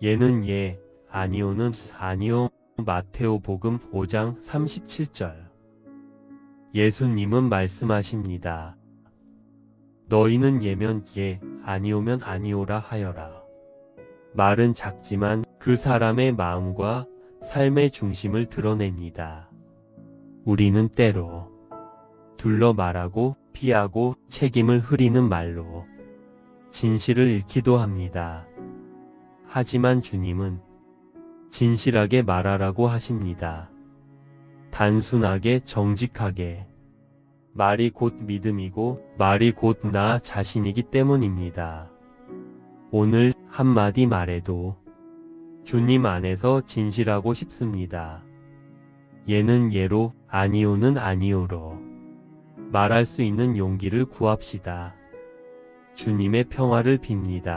예는 예, 아니오는 아니오. 마테오 복음 5장 37절. 예수님은 말씀하십니다. 너희는 예면 예, 아니오면 아니오라 하여라. 말은 작지만 그 사람의 마음과 삶의 중심을 드러냅니다. 우리는 때로 둘러 말하고 피하고 책임을 흐리는 말로 진실을 잃기도 합니다. 하지만 주님은 진실하게 말하라고 하십니다. 단순하게 정직하게 말이 곧 믿음이고 말이 곧 나 자신이기 때문입니다. 오늘 한마디 말해도 주님 안에서 진실하고 싶습니다. 예는 예로 아니오는 아니오로 말할 수 있는 용기를 구합시다. 주님의 평화를 빕니다.